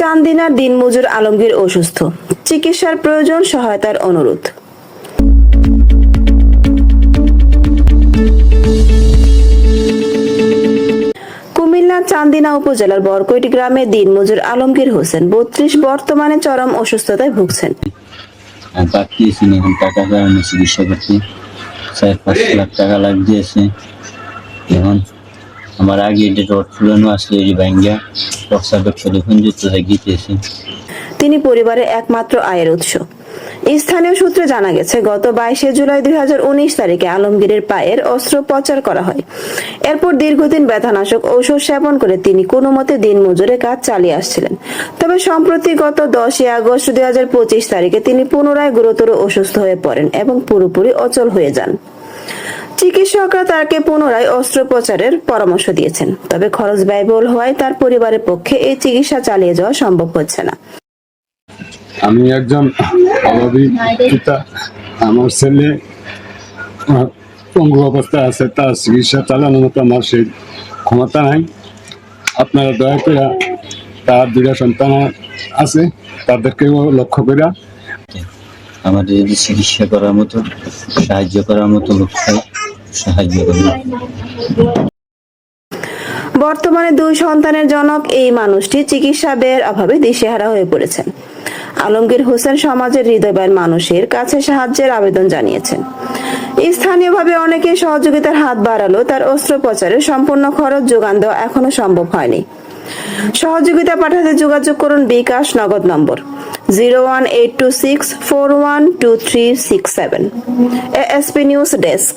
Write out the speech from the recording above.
চান্দিনার দিনমজুর আলমগীর অসুস্থ। চিকিৎসার প্রয়োজন, সহায়তার অনুরোধ। চান্দিনা উপজেলার বরকৈট গ্রামে দিনমজুর আলমগীর হোসেন বত্রিশ বর্তমানে চরম অসুস্থতায় ভুগছেন। টাকা এখন আমার আগে এটা রড ফুলানো আসলে এটি ভাঙ্গা রক্সা ব্যবসা দেখুন যুক্ত হয়ে গিয়েছে তিনি পরিবারের একমাত্র আয়ের উৎস। স্থানীয় সূত্রে জানা গেছে, গত বাইশে জুলাই দুই হাজার উনিশ তারিখে আলমগীরের পায়ের অস্ত্রোপচার করা হয়। এরপর দীর্ঘদিন ব্যথানাশক ঔষধ সেবন করে তিনি কোনো মতে দিন মজুরে কাজ চালিয়ে আসছিলেন। তবে সম্প্রতি গত দশই আগস্ট দুই হাজার পঁচিশ তারিখে তিনি পুনরায় গুরুতর অসুস্থ হয়ে পড়েন এবং পুরোপুরি অচল হয়ে যান। চিকিৎসকরা তাকে পুনরায় অস্ত্রোপচারের পরামর্শ দিয়েছেন। তবে খরচ ব্যয়বহুল হওয়ায় তার পরিবারের পক্ষে এই চিকিৎসা চালিয়ে যাওয়া সম্ভব হচ্ছে না। আমি একজন অভাবী পিতা। আমার ছেলে পঙ্গু অবস্থায় আছে তার চিকিৎসা চালানোর মতো আমার সেই ক্ষমতা নাই। আপনারা দয়া করে তার দুটা সন্তান আছে তাদেরকেও লক্ষ্য করে আমাদের যদি চিকিৎসা করার মতো সাহায্য করার মতো লোক হয় সাহায্য বর্তমানে দুই সন্তানের জনক এই মানুষটি চিকিৎসা ব্যয়ের অভাবে দিশেহারা হয়ে পড়েছেন। আলমগীর হোসেন সমাজের হৃদয়বান মানুষের কাছে সাহায্যের আবেদন জানিয়েছেন। স্থানীয়ভাবে অনেকে সহযোগিতার হাত বাড়ালো, তার অস্ত্রোপচারের সম্পূর্ণ খরচ যোগান দেওয়া এখনও সম্ভব হয়নি। সহযোগিতা পাঠাতে যোগাযোগ করুন bKash Nagad number zero one eight two six four one two three six seven. ASP news desk.